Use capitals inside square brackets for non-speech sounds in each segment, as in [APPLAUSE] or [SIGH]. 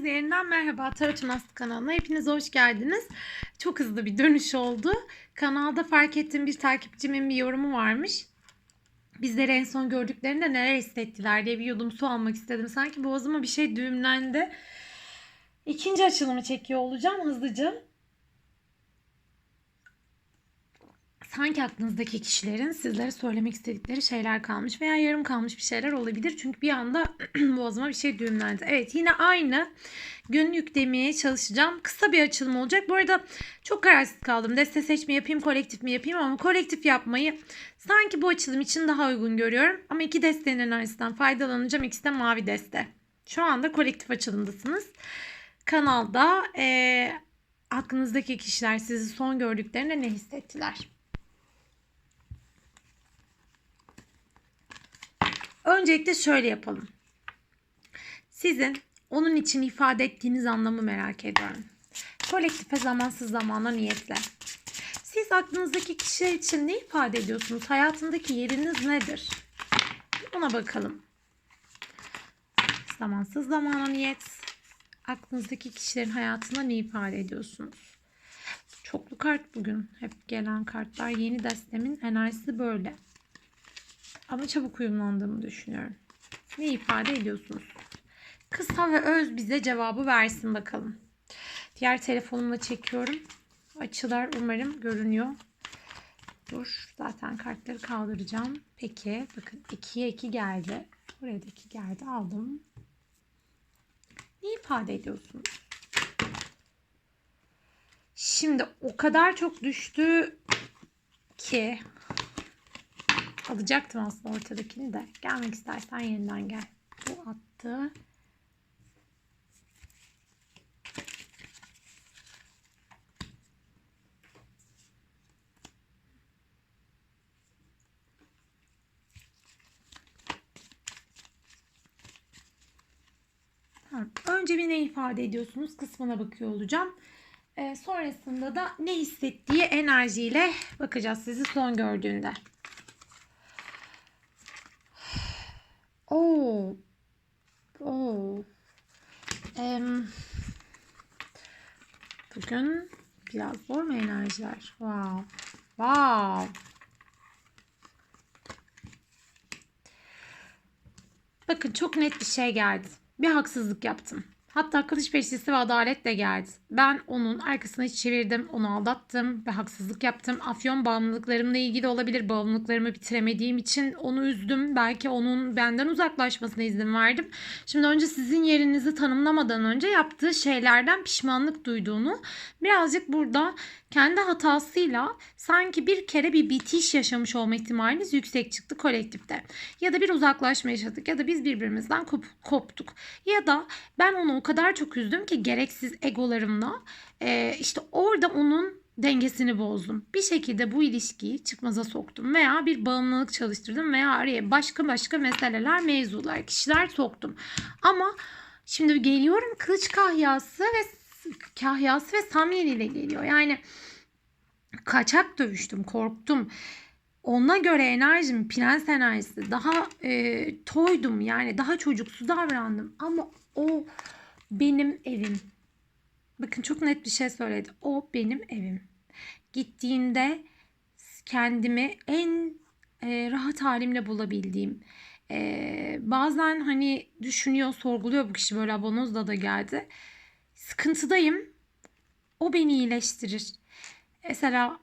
Herkese yeniden merhaba Tarot Mask kanalına. Hepiniz hoş geldiniz. Çok hızlı bir dönüş oldu. Kanalda fark ettiğim bir takipçimin bir yorumu varmış. Bizleri en son gördüklerinde neler hissettiler diye bir yudum su almak istedim. Sanki boğazıma bir şey düğümlendi. İkinci açılımı çekiyor olacağım hızlıca. Sanki aklınızdaki kişilerin sizlere söylemek istedikleri şeyler kalmış veya yarım kalmış bir şeyler olabilir. Çünkü bir anda [CLEARS THROAT] boğazıma bir şey düğümlendi. Evet yine aynı gün yüklemeye çalışacağım. Kısa bir açılım olacak. Bu arada çok kararsız kaldım. Deste seçimi yapayım, kolektif mi yapayım ama kolektif yapmayı sanki bu açılım için daha uygun görüyorum. Ama iki destenin enerjisinden faydalanacağım. İkisi de mavi deste. Şu anda kolektif açılımdasınız. Kanalda e, aklınızdaki kişiler sizi son gördüklerinde ne hissettiler? Öncelikle şöyle yapalım. Sizin onun için ifade ettiğiniz anlamı merak ediyorum. Kolektife zamansız zamana niyetle. Siz aklınızdaki kişi için ne ifade ediyorsunuz? Hayatındaki yeriniz nedir? Ona bakalım. Zamansız zamana niyet. Aklınızdaki kişilerin hayatında ne ifade ediyorsunuz? Çoklu kart bugün. Hep gelen kartlar. Yeni destemin enerjisi böyle. Ama çabuk uyumlandığımı düşünüyorum. Ne ifade ediyorsunuz? Kısa ve öz bize cevabı versin bakalım. Diğer telefonumla çekiyorum. Açılar umarım görünüyor. Dur zaten kartları kaldıracağım. Peki bakın 2'ye 2 geldi. Buraya da 2 geldi aldım. Ne ifade ediyorsunuz? Şimdi o kadar çok düştü ki alacaktım aslında ortadakini de. Gelmek istersen yeniden gel. Bu attı. Önce bir ne ifade ediyorsunuz kısmına bakıyor olacağım. Ee, sonrasında da ne hissettiği enerjiyle bakacağız sizi son gördüğünde. Oo. Oo. Em, bugün biraz zor mu enerjiler? Wow. Wow. Bakın çok net bir şey geldi. Bir haksızlık yaptım. Hatta kılıç beşlisi ve adalet de geldi. Ben onun arkasını çevirdim, onu aldattım ve haksızlık yaptım. Afyon bağımlılıklarımla ilgili olabilir. Bağımlılıklarımı bitiremediğim için onu üzdüm. Belki onun benden uzaklaşmasına izin verdim. Şimdi önce sizin yerinizi tanımlamadan önce yaptığı şeylerden pişmanlık duyduğunu birazcık burada kendi hatasıyla sanki bir kere bir bitiş yaşamış olma ihtimaliniz yüksek çıktı kolektifte. Ya da bir uzaklaşma yaşadık ya da biz birbirimizden kop koptuk. Ya da ben onu o kadar çok üzdüm ki gereksiz egolarımla e, işte orada onun dengesini bozdum. Bir şekilde bu ilişkiyi çıkmaza soktum veya bir bağımlılık çalıştırdım veya araya başka başka meseleler, mevzular, kişiler soktum. Ama şimdi geliyorum kılıç kahyası ve kahyası ve Samyeli ile geliyor. Yani kaçak dövüştüm, korktum. Ona göre enerjim prens enerjisi daha e, toydum yani daha çocuksu davrandım ama o benim evim. Bakın çok net bir şey söyledi. O benim evim. Gittiğinde kendimi en e, rahat halimle bulabildiğim. E, bazen hani düşünüyor, sorguluyor bu kişi böyle abonozda da geldi. Sıkıntıdayım. O beni iyileştirir. Mesela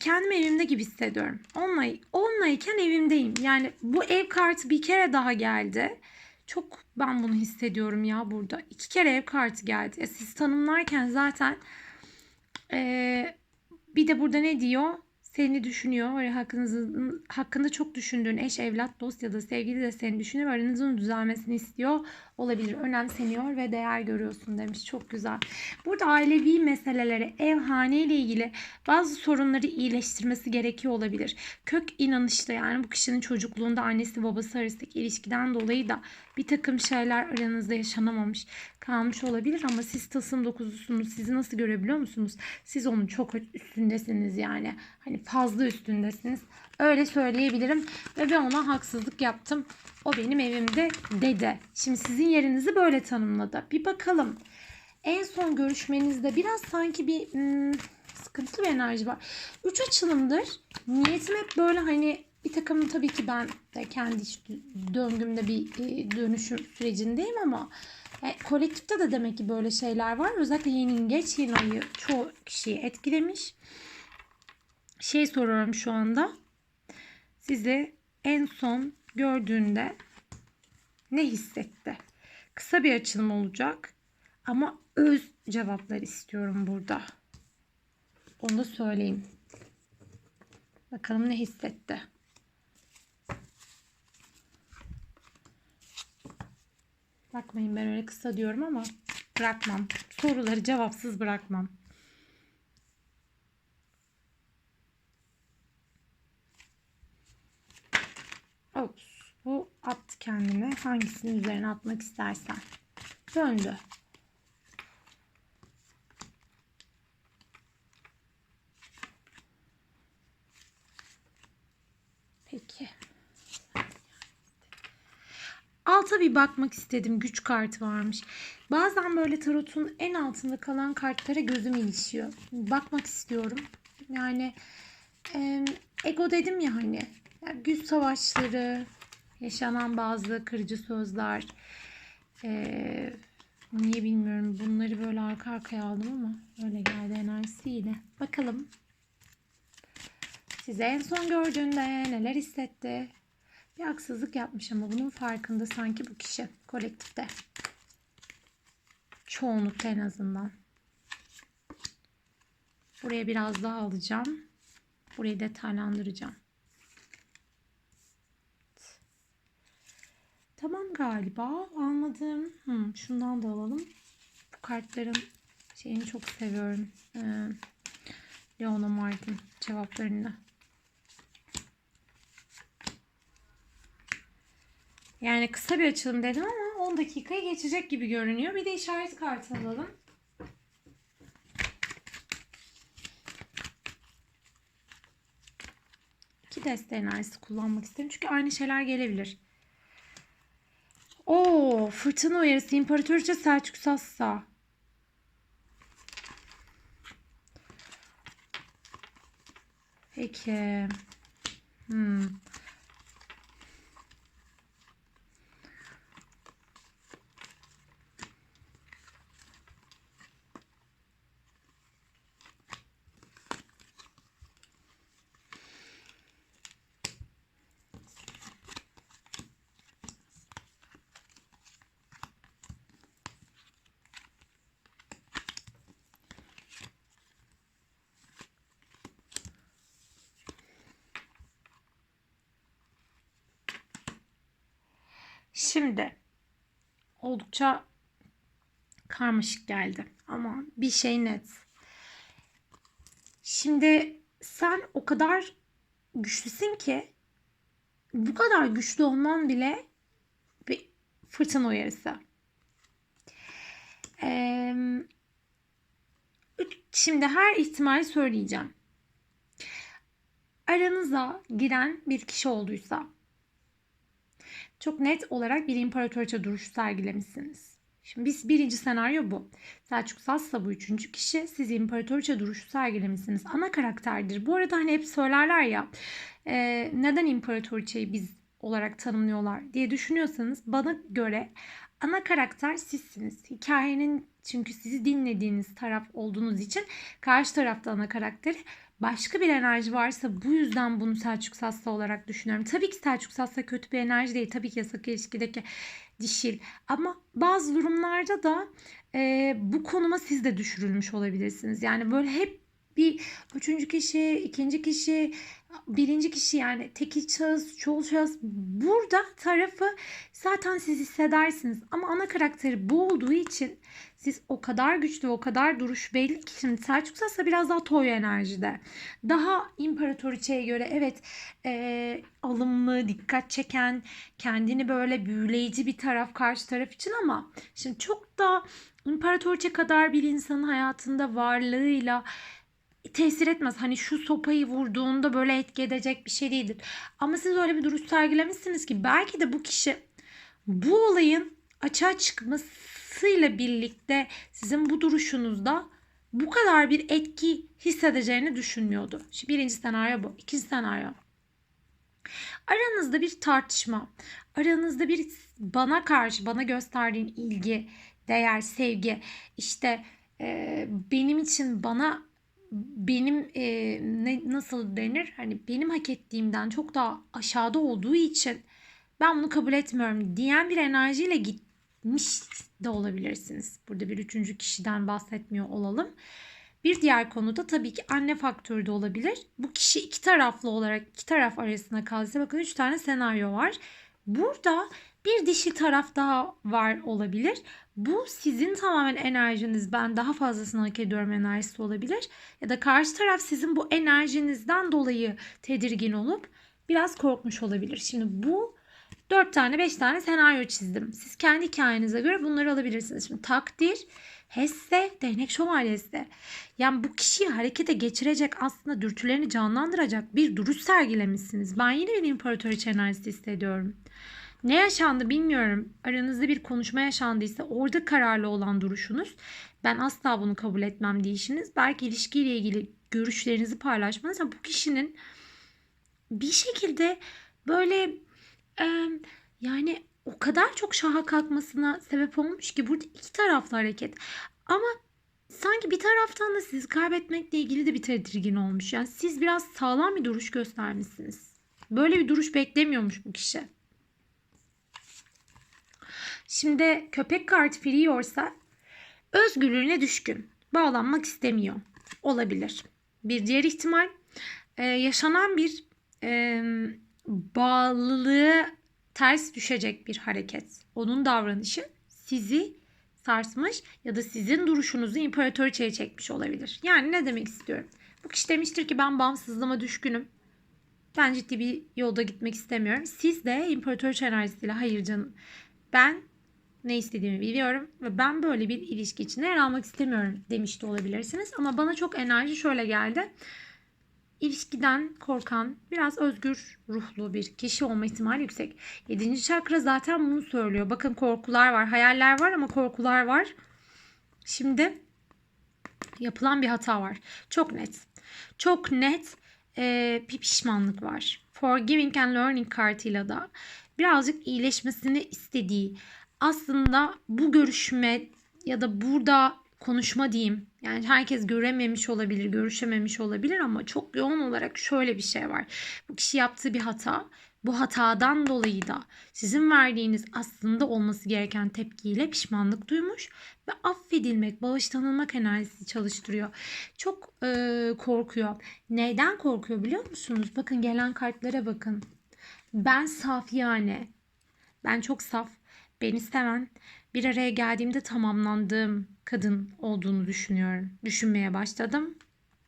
kendimi evimde gibi hissediyorum. Onunla, onunlayken evimdeyim. Yani bu ev kartı bir kere daha geldi. Çok ben bunu hissediyorum ya burada. İki kere ev kartı geldi. E siz tanımlarken zaten ee, bir de burada ne diyor? Seni düşünüyor. Öyle hakkınızın, hakkında çok düşündüğün eş, evlat, dost ya da sevgili de seni düşünüyor. Aranızın düzelmesini istiyor olabilir. Önemseniyor ve değer görüyorsun demiş. Çok güzel. Burada ailevi meselelere, ev, hane ile ilgili bazı sorunları iyileştirmesi gerekiyor olabilir. Kök inanışta yani bu kişinin çocukluğunda annesi babası arasındaki ilişkiden dolayı da bir takım şeyler aranızda yaşanamamış kalmış olabilir ama siz tasım dokuzusunuz. Sizi nasıl görebiliyor musunuz? Siz onun çok üstündesiniz yani. Hani fazla üstündesiniz. Öyle söyleyebilirim. Ve ben ona haksızlık yaptım. O benim evimde dedi. Şimdi sizin yerinizi böyle tanımladı. Bir bakalım. En son görüşmenizde biraz sanki bir hmm, sıkıntılı bir enerji var. Üç açılımdır. Niyetim hep böyle hani bir takım tabii ki ben de kendi döngümde bir e, dönüşüm sürecindeyim ama e, kolektifte de demek ki böyle şeyler var. Özellikle yeni geç yeni ayı çoğu kişiyi etkilemiş. Şey soruyorum şu anda. Sizi en son gördüğünde ne hissetti? Kısa bir açılım olacak ama öz cevaplar istiyorum burada. Onu da söyleyeyim. Bakalım ne hissetti. Bakmayın ben öyle kısa diyorum ama bırakmam. Soruları cevapsız bırakmam. Ops. Bu attı kendini. Hangisinin üzerine atmak istersen. Döndü. Peki. Alta bir bakmak istedim. Güç kartı varmış. Bazen böyle tarotun en altında kalan kartlara gözüm ilişiyor. Bakmak istiyorum. Yani e, ego dedim ya hani. Yani güç savaşları, yaşanan bazı kırıcı sözler. E, niye bilmiyorum. Bunları böyle arka arkaya aldım ama öyle geldi enerjisi yine. Bakalım. Size en son gördüğünde neler hissetti? Bir haksızlık yapmış ama bunun farkında sanki bu kişi kolektifte. Çoğunlukta en azından. Buraya biraz daha alacağım. Burayı detaylandıracağım. Tamam galiba anladım. Hmm, şundan da alalım. Bu kartların şeyini çok seviyorum. Ee, Leona Martin cevaplarını. Yani kısa bir açılım dedim ama 10 dakikayı geçecek gibi görünüyor. Bir de işaret kartı alalım. İki deste enerjisi kullanmak isterim. Çünkü aynı şeyler gelebilir. Oo, fırtına uyarısı İmparatoriçe Selçuk Sassa. Peki. Hmm. Şimdi oldukça karmaşık geldi ama bir şey net. Şimdi sen o kadar güçlüsün ki bu kadar güçlü olman bile bir fırtına uyarısı. Ee, şimdi her ihtimali söyleyeceğim. Aranıza giren bir kişi olduysa çok net olarak bir imparatoriçe duruşu sergilemişsiniz. Şimdi biz birinci senaryo bu. Selçuk Sassa bu üçüncü kişi. Siz imparatoriçe duruşu sergilemişsiniz. Ana karakterdir. Bu arada hani hep söylerler ya e, neden imparatoriçeyi biz olarak tanımlıyorlar diye düşünüyorsanız bana göre ana karakter sizsiniz. Hikayenin çünkü sizi dinlediğiniz taraf olduğunuz için karşı tarafta ana karakteri başka bir enerji varsa bu yüzden bunu Selçuk Sassa olarak düşünüyorum. Tabii ki Selçuk Sassa kötü bir enerji değil. Tabii ki yasak ilişkideki dişil. Ama bazı durumlarda da e, bu konuma siz de düşürülmüş olabilirsiniz. Yani böyle hep bir üçüncü kişi, ikinci kişi, birinci kişi yani tekil şahıs, çoğul şahıs burada tarafı zaten siz hissedersiniz. Ama ana karakteri bu olduğu için siz o kadar güçlü, o kadar duruş belli ki şimdi Selçuk Sassa biraz daha toy enerjide. Daha imparatoriçeye göre evet e, alımlı, dikkat çeken, kendini böyle büyüleyici bir taraf karşı taraf için ama şimdi çok da imparatoriçe kadar bir insanın hayatında varlığıyla tesir etmez. Hani şu sopayı vurduğunda böyle etki edecek bir şey değildir. Ama siz öyle bir duruş sergilemişsiniz ki belki de bu kişi bu olayın açığa çıkmasıyla birlikte sizin bu duruşunuzda bu kadar bir etki hissedeceğini düşünmüyordu. Şimdi birinci senaryo bu. İkinci senaryo. Aranızda bir tartışma, aranızda bir bana karşı bana gösterdiğin ilgi, değer, sevgi, işte e, benim için bana benim e, ne nasıl denir hani benim hak ettiğimden çok daha aşağıda olduğu için ben bunu kabul etmiyorum diyen bir enerjiyle gitmiş de olabilirsiniz. Burada bir üçüncü kişiden bahsetmiyor olalım. Bir diğer konuda tabii ki anne faktörü de olabilir. Bu kişi iki taraflı olarak iki taraf arasında kaldıysa bakın üç tane senaryo var. Burada bir dişi taraf daha var olabilir. Bu sizin tamamen enerjiniz. Ben daha fazlasını hak ediyorum enerjisi olabilir. Ya da karşı taraf sizin bu enerjinizden dolayı tedirgin olup biraz korkmuş olabilir. Şimdi bu 4 tane 5 tane senaryo çizdim. Siz kendi hikayenize göre bunları alabilirsiniz. Şimdi takdir, hesse, değnek şövalyesi. Yani bu kişiyi harekete geçirecek aslında dürtülerini canlandıracak bir duruş sergilemişsiniz. Ben yine bir imparatoriçe enerjisi hissediyorum. Ne yaşandı bilmiyorum. Aranızda bir konuşma yaşandıysa orada kararlı olan duruşunuz. Ben asla bunu kabul etmem deyişiniz. Belki ilişkiyle ilgili görüşlerinizi paylaşmanız ama bu kişinin bir şekilde böyle e, yani o kadar çok şaha kalkmasına sebep olmuş ki burada iki taraflı hareket. Ama sanki bir taraftan da sizi kaybetmekle ilgili de bir tedirgin olmuş. Yani siz biraz sağlam bir duruş göstermişsiniz. Böyle bir duruş beklemiyormuş bu kişi. Şimdi köpek kartı firiyorsa özgürlüğüne düşkün. Bağlanmak istemiyor. Olabilir. Bir diğer ihtimal e, yaşanan bir e, bağlılığı ters düşecek bir hareket. Onun davranışı sizi sarsmış ya da sizin duruşunuzu imparatoriçeye çekmiş olabilir. Yani ne demek istiyorum? Bu kişi demiştir ki ben bağımsızlığıma düşkünüm. Ben ciddi bir yolda gitmek istemiyorum. Siz de imparatoriçe enerjisiyle hayır canım. Ben ne istediğimi biliyorum ve ben böyle bir ilişki içinde yer almak istemiyorum demiş de olabilirsiniz. Ama bana çok enerji şöyle geldi. İlişkiden korkan, biraz özgür ruhlu bir kişi olma ihtimali yüksek. Yedinci çakra zaten bunu söylüyor. Bakın korkular var, hayaller var ama korkular var. Şimdi yapılan bir hata var. Çok net. Çok net e, bir pişmanlık var. Forgiving and Learning kartıyla da birazcık iyileşmesini istediği aslında bu görüşme ya da burada konuşma diyeyim. Yani herkes görememiş olabilir, görüşememiş olabilir ama çok yoğun olarak şöyle bir şey var. Bu kişi yaptığı bir hata. Bu hatadan dolayı da sizin verdiğiniz aslında olması gereken tepkiyle pişmanlık duymuş ve affedilmek, bağışlanılmak enerjisi çalıştırıyor. Çok e, korkuyor. Neyden korkuyor biliyor musunuz? Bakın gelen kartlara bakın. Ben saf yani. Ben çok saf beni seven, bir araya geldiğimde tamamlandığım kadın olduğunu düşünüyorum. Düşünmeye başladım.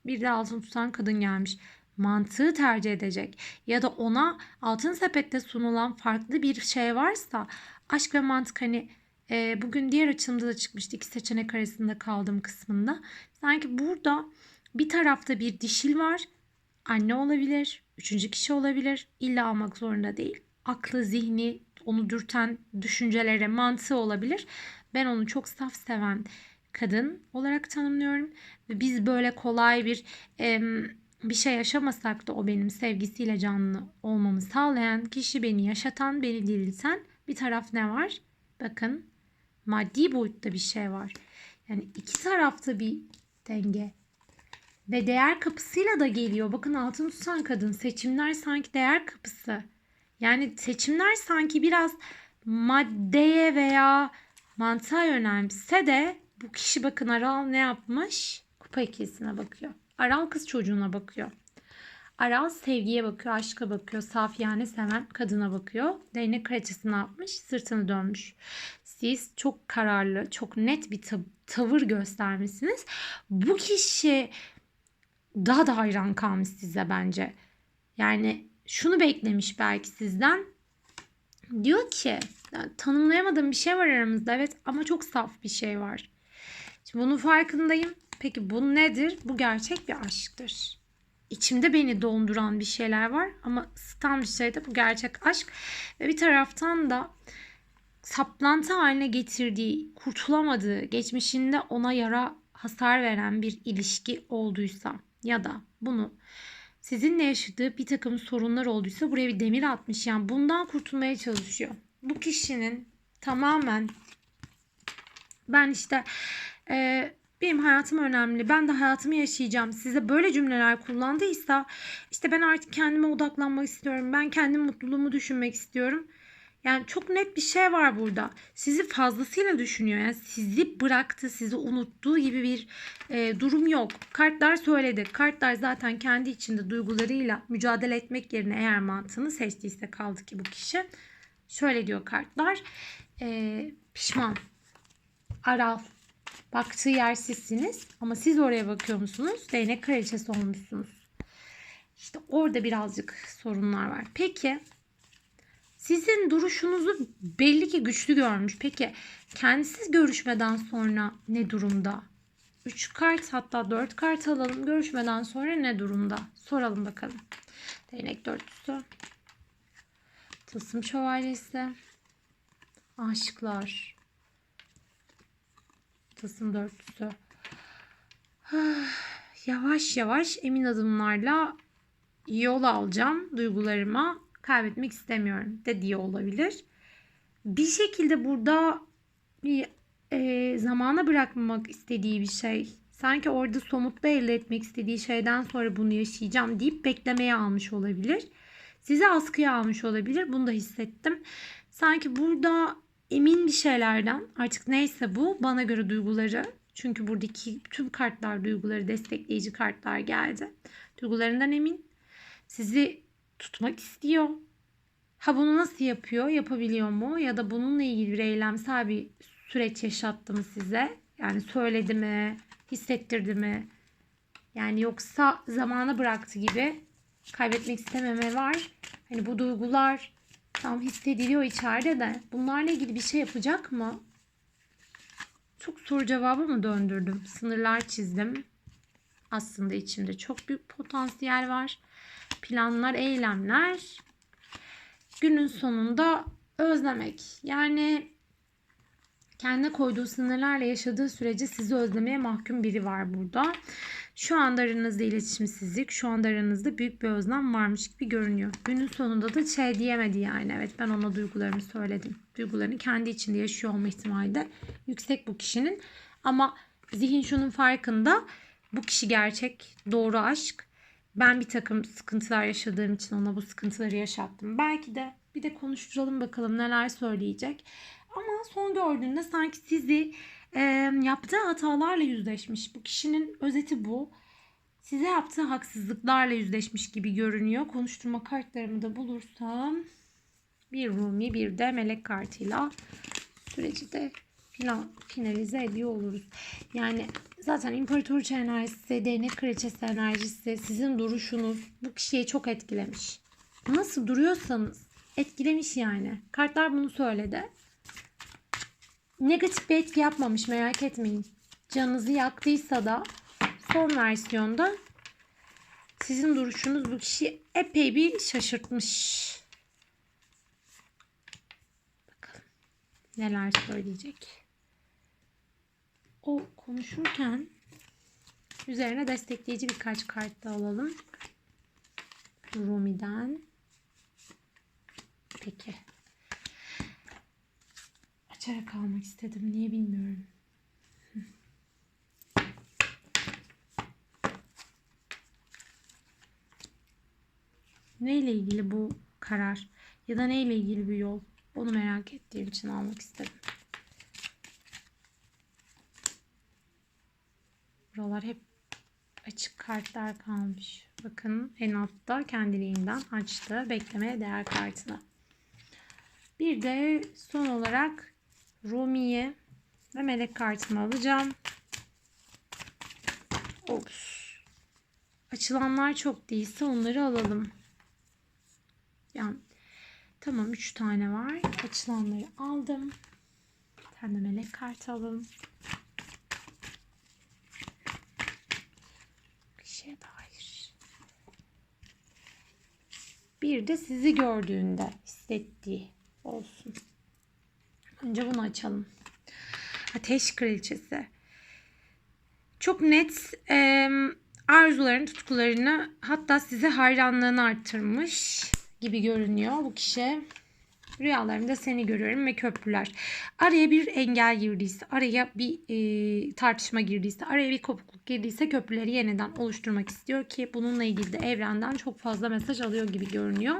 Bir de altın tutan kadın gelmiş. Mantığı tercih edecek ya da ona altın sepette sunulan farklı bir şey varsa aşk ve mantık hani e, bugün diğer açımda da çıkmıştı iki seçenek arasında kaldığım kısmında. Sanki burada bir tarafta bir dişil var. Anne olabilir, üçüncü kişi olabilir. İlla almak zorunda değil. Aklı, zihni, onu dürten düşüncelere, mantığı olabilir. Ben onu çok saf seven kadın olarak tanımlıyorum. Ve biz böyle kolay bir e, bir şey yaşamasak da o benim sevgisiyle canlı olmamı sağlayan kişi beni yaşatan, beni dirilten bir taraf ne var? Bakın maddi boyutta bir şey var. Yani iki tarafta bir denge. Ve değer kapısıyla da geliyor. Bakın altın tutan kadın seçimler sanki değer kapısı. Yani seçimler sanki biraz maddeye veya mantığa yönelmişse de bu kişi bakın Aral ne yapmış? Kupa ikilisine bakıyor. Aral kız çocuğuna bakıyor. Aral sevgiye bakıyor, aşka bakıyor, saf yani seven kadına bakıyor. Değnek kraliçesi ne yapmış? Sırtını dönmüş. Siz çok kararlı, çok net bir tav- tavır göstermişsiniz. Bu kişi daha da hayran kalmış size bence. Yani şunu beklemiş belki sizden. Diyor ki tanımlayamadığım bir şey var aramızda evet ama çok saf bir şey var. Şimdi bunun farkındayım. Peki bu nedir? Bu gerçek bir aşktır. İçimde beni donduran bir şeyler var ama ısıtan bir şey de bu gerçek aşk. Ve bir taraftan da saplantı haline getirdiği, kurtulamadığı, geçmişinde ona yara hasar veren bir ilişki olduysa ya da bunu sizinle yaşadığı bir takım sorunlar olduysa buraya bir demir atmış. Yani bundan kurtulmaya çalışıyor. Bu kişinin tamamen ben işte e, benim hayatım önemli. Ben de hayatımı yaşayacağım. Size böyle cümleler kullandıysa işte ben artık kendime odaklanmak istiyorum. Ben kendim mutluluğumu düşünmek istiyorum. Yani çok net bir şey var burada. Sizi fazlasıyla düşünüyor. Yani sizi bıraktı, sizi unuttuğu gibi bir e, durum yok. Kartlar söyledi. Kartlar zaten kendi içinde duygularıyla mücadele etmek yerine eğer mantığını seçtiyse kaldı ki bu kişi. Şöyle diyor kartlar. E, pişman. Aral. Baktığı yer sizsiniz ama siz oraya bakıyor musunuz? Değnek kraliçesi olmuşsunuz. İşte orada birazcık sorunlar var. Peki sizin duruşunuzu belli ki güçlü görmüş. Peki kendisiz görüşmeden sonra ne durumda? 3 kart hatta 4 kart alalım. Görüşmeden sonra ne durumda? Soralım bakalım. Değnek dörtlüsü. Tılsım şövalyesi. Aşıklar. Tılsım dörtlüsü. [SIGHS] Yavaş yavaş emin adımlarla yol alacağım duygularıma kaybetmek istemiyorum de diye olabilir. Bir şekilde burada bir e, zamana bırakmamak istediği bir şey. Sanki orada somutlu elde etmek istediği şeyden sonra bunu yaşayacağım deyip beklemeye almış olabilir. Sizi askıya almış olabilir. Bunu da hissettim. Sanki burada emin bir şeylerden artık neyse bu bana göre duyguları çünkü buradaki tüm kartlar duyguları destekleyici kartlar geldi. Duygularından emin. Sizi tutmak istiyor. Ha bunu nasıl yapıyor? Yapabiliyor mu? Ya da bununla ilgili bir eylemsel bir süreç yaşattı mı size? Yani söyledi mi? Hissettirdi mi? Yani yoksa zamana bıraktı gibi kaybetmek istememe var. Hani bu duygular tam hissediliyor içeride de bunlarla ilgili bir şey yapacak mı? Çok soru cevabı mı döndürdüm? Sınırlar çizdim. Aslında içimde çok büyük potansiyel var. Planlar, eylemler. Günün sonunda özlemek. Yani kendine koyduğu sınırlarla yaşadığı sürece sizi özlemeye mahkum biri var burada. Şu anda aranızda iletişimsizlik, şu anda aranızda büyük bir özlem varmış gibi görünüyor. Günün sonunda da şey diyemedi yani. Evet ben ona duygularımı söyledim. Duygularını kendi içinde yaşıyor olma ihtimali de yüksek bu kişinin. Ama zihin şunun farkında. Bu kişi gerçek, doğru aşk. Ben bir takım sıkıntılar yaşadığım için ona bu sıkıntıları yaşattım. Belki de bir de konuşturalım bakalım neler söyleyecek. Ama son gördüğünde sanki sizi e, yaptığı hatalarla yüzleşmiş. Bu kişinin özeti bu. Size yaptığı haksızlıklarla yüzleşmiş gibi görünüyor. Konuşturma kartlarımı da bulursam bir Rumi bir de melek kartıyla süreci de finalize ediyor oluruz. Yani zaten imparatoriçe enerjisi, değnek kraliçesi enerjisi, sizin duruşunuz bu kişiyi çok etkilemiş. Nasıl duruyorsanız etkilemiş yani. Kartlar bunu söyledi negatif bir etki yapmamış merak etmeyin. Canınızı yaktıysa da son versiyonda sizin duruşunuz bu kişi epey bir şaşırtmış. Bakalım neler söyleyecek. O konuşurken üzerine destekleyici birkaç kart da alalım. Rumi'den. Peki açarak almak istedim. Niye bilmiyorum. Neyle ilgili bu karar ya da neyle ilgili bir yol onu merak ettiğim için almak istedim. Buralar hep açık kartlar kalmış. Bakın en altta kendiliğinden açtı. Beklemeye değer kartını. Bir de son olarak Rumi'yi ve melek kartımı alacağım. Ops. Açılanlar çok değilse onları alalım. Yani tamam 3 tane var. Açılanları aldım. Bir tane melek kartı alalım. şeye dair. Bir de sizi gördüğünde hissettiği olsun. Önce bunu açalım. Ateş Kraliçesi. Çok net e, arzuların tutkularını hatta size hayranlığını arttırmış gibi görünüyor bu kişi. Rüyalarımda seni görüyorum ve köprüler. Araya bir engel girdiyse, araya bir e, tartışma girdiyse, araya bir kopukluk girdiyse köprüleri yeniden oluşturmak istiyor ki bununla ilgili de evrenden çok fazla mesaj alıyor gibi görünüyor.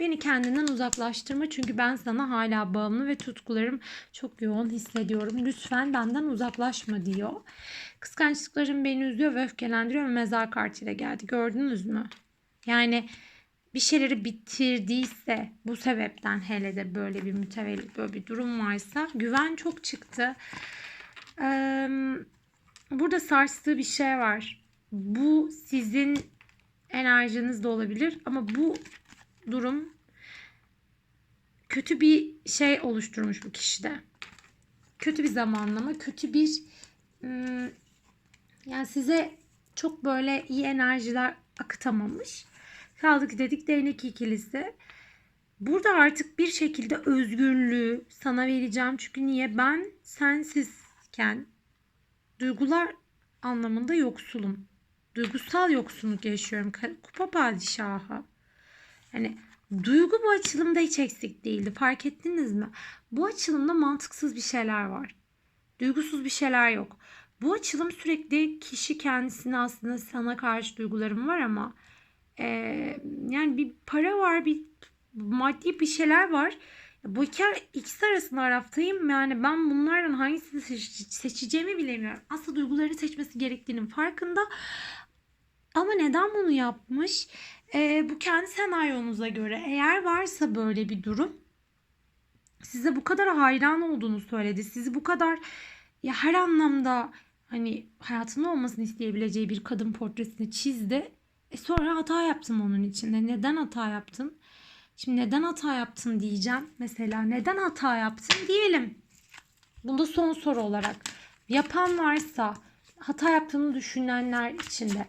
Beni kendinden uzaklaştırma çünkü ben sana hala bağımlı ve tutkularım çok yoğun hissediyorum. Lütfen benden uzaklaşma diyor. Kıskançlıklarım beni üzüyor ve öfkelendiriyor ve mezar kartıyla geldi. Gördünüz mü? Yani bir şeyleri bitirdiyse bu sebepten hele de böyle bir mütevellit böyle bir durum varsa güven çok çıktı. Ee, burada sarstığı bir şey var. Bu sizin enerjiniz de olabilir ama bu durum kötü bir şey oluşturmuş bu kişide. Kötü bir zamanlama, kötü bir yani size çok böyle iyi enerjiler akıtamamış. Kaldı ki dedik değnek ikilisi. Burada artık bir şekilde özgürlüğü sana vereceğim. Çünkü niye? Ben sensizken duygular anlamında yoksulum. Duygusal yoksunluk yaşıyorum. Kupa padişahı. Yani duygu bu açılımda hiç eksik değildi. Fark ettiniz mi? Bu açılımda mantıksız bir şeyler var. Duygusuz bir şeyler yok. Bu açılım sürekli kişi kendisine aslında sana karşı duygularım var ama ee, yani bir para var, bir maddi bir şeyler var. Bu iki, ikisi arasında araftayım. Yani ben bunlardan hangisini seçeceğimi bilemiyorum. Aslında duyguları seçmesi gerektiğinin farkında. Ama neden bunu yapmış? Ee, bu kendi senaryonuza göre eğer varsa böyle bir durum size bu kadar hayran olduğunu söyledi. Sizi bu kadar ya her anlamda hani hayatında olmasını isteyebileceği bir kadın portresini çizdi. E sonra hata yaptım onun içinde. Neden hata yaptın? Şimdi neden hata yaptın diyeceğim. Mesela neden hata yaptın diyelim. Bunda son soru olarak. Yapan varsa hata yaptığını düşünenler içinde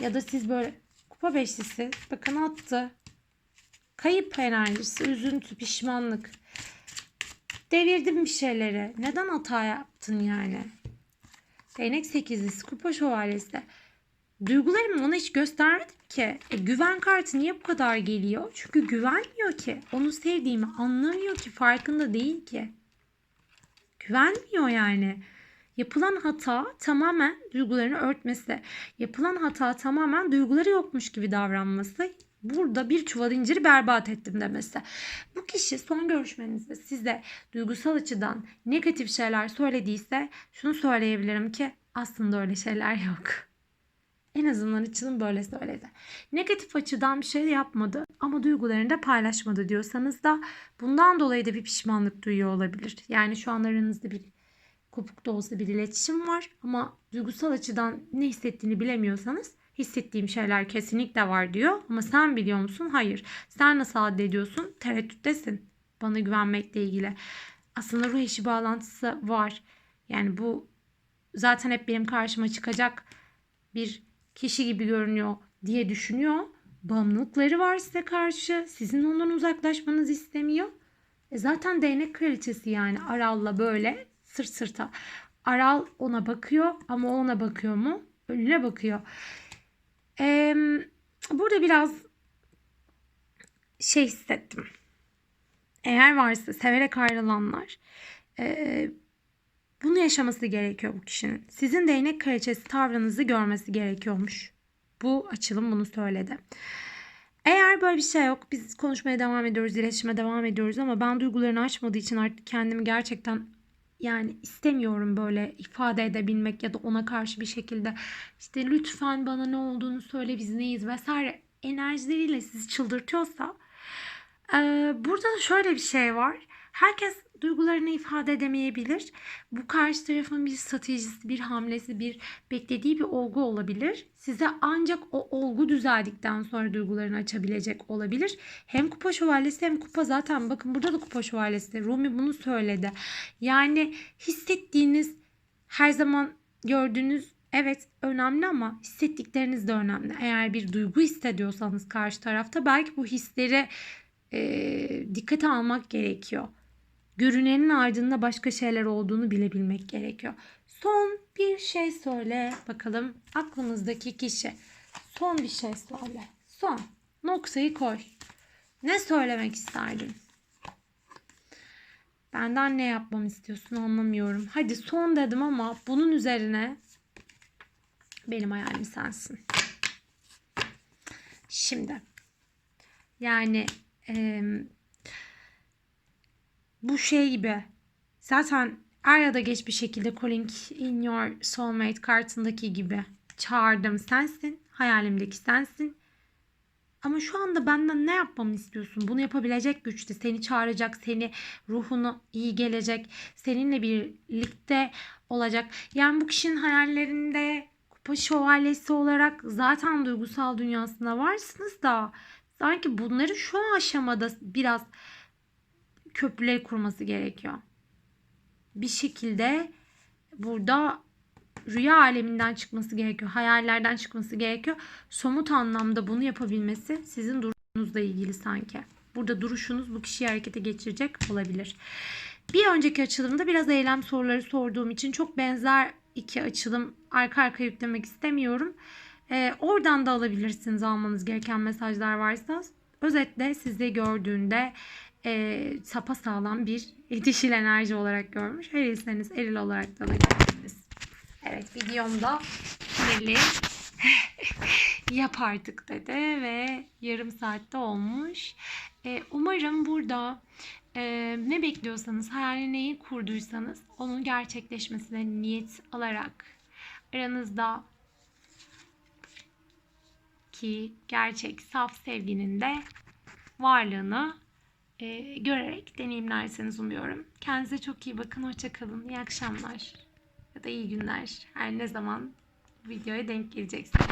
ya da siz böyle kupa beşlisi bakın attı. Kayıp enerjisi, üzüntü, pişmanlık. Devirdim bir şeyleri. Neden hata yaptın yani? Değnek sekizlisi, kupa şövalyesi. Duygularımı ona hiç göstermedim ki. E, güven kartı niye bu kadar geliyor? Çünkü güvenmiyor ki. Onu sevdiğimi anlamıyor ki. Farkında değil ki. Güvenmiyor yani. Yapılan hata tamamen duygularını örtmesi. Yapılan hata tamamen duyguları yokmuş gibi davranması. Burada bir çuval inciri berbat ettim demesi. Bu kişi son görüşmenizde size duygusal açıdan negatif şeyler söylediyse şunu söyleyebilirim ki aslında öyle şeyler yok. [LAUGHS] En azından açılım böyle söyledi. Negatif açıdan bir şey yapmadı ama duygularını da paylaşmadı diyorsanız da bundan dolayı da bir pişmanlık duyuyor olabilir. Yani şu an aranızda bir kopuk da olsa bir iletişim var ama duygusal açıdan ne hissettiğini bilemiyorsanız hissettiğim şeyler kesinlikle var diyor. Ama sen biliyor musun? Hayır. Sen nasıl addediyorsun? Tereddüttesin. Bana güvenmekle ilgili. Aslında ruh eşi bağlantısı var. Yani bu zaten hep benim karşıma çıkacak bir kişi gibi görünüyor diye düşünüyor. Bağımlılıkları var size karşı. Sizin ondan uzaklaşmanızı istemiyor. E zaten değnek kraliçesi yani Aral'la böyle sırt sırta. Aral ona bakıyor ama ona bakıyor mu? Önüne bakıyor. Ee, burada biraz şey hissettim. Eğer varsa severek ayrılanlar e, bunu yaşaması gerekiyor bu kişinin. Sizin değnek kraliçesi tavrınızı görmesi gerekiyormuş. Bu açılım bunu söyledi. Eğer böyle bir şey yok biz konuşmaya devam ediyoruz, iletişime devam ediyoruz ama ben duygularını açmadığı için artık kendimi gerçekten yani istemiyorum böyle ifade edebilmek ya da ona karşı bir şekilde işte lütfen bana ne olduğunu söyle biz neyiz vesaire enerjileriyle sizi çıldırtıyorsa burada şöyle bir şey var. Herkes duygularını ifade edemeyebilir. Bu karşı tarafın bir stratejisi, bir hamlesi, bir beklediği bir olgu olabilir. Size ancak o olgu düzeldikten sonra duygularını açabilecek olabilir. Hem kupa şövalyesi hem kupa zaten bakın burada da kupa şövalyesi. Rumi bunu söyledi. Yani hissettiğiniz her zaman gördüğünüz Evet önemli ama hissettikleriniz de önemli. Eğer bir duygu hissediyorsanız karşı tarafta belki bu hisleri e, dikkate almak gerekiyor. Görünenin ardında başka şeyler olduğunu bilebilmek gerekiyor. Son bir şey söyle bakalım aklımızdaki kişi. Son bir şey söyle. Son. Noktayı koy. Ne söylemek isterdin? Benden ne yapmamı istiyorsun anlamıyorum. Hadi son dedim ama bunun üzerine benim hayalim sensin. Şimdi yani em, bu şey gibi zaten er ya da geç bir şekilde Calling in Your Soulmate kartındaki gibi çağırdım sensin. Hayalimdeki sensin. Ama şu anda benden ne yapmamı istiyorsun? Bunu yapabilecek güçte seni çağıracak, seni ruhunu iyi gelecek, seninle birlikte olacak. Yani bu kişinin hayallerinde kupa şövalyesi olarak zaten duygusal dünyasında varsınız da sanki bunları şu aşamada biraz köprüleri kurması gerekiyor. Bir şekilde burada rüya aleminden çıkması gerekiyor. Hayallerden çıkması gerekiyor. Somut anlamda bunu yapabilmesi sizin duruşunuzla ilgili sanki. Burada duruşunuz bu kişiyi harekete geçirecek olabilir. Bir önceki açılımda biraz eylem soruları sorduğum için çok benzer iki açılım arka arka yüklemek istemiyorum. Ee, oradan da alabilirsiniz almanız gereken mesajlar varsa. Özetle sizi gördüğünde e, sapa sağlam bir dişil enerji olarak görmüş. Erilseniz eril olarak da alabilirsiniz. Evet videomda sinirli [LAUGHS] yap artık dedi ve yarım saatte olmuş. Ee, umarım burada e, ne bekliyorsanız, hayalini neyi kurduysanız onun gerçekleşmesine niyet alarak aranızda ki gerçek saf sevginin de varlığını e, görerek deneyimlerseniz umuyorum. Kendinize çok iyi bakın. Hoşçakalın. İyi akşamlar. Ya da iyi günler. Her ne zaman videoya denk geleceksiniz.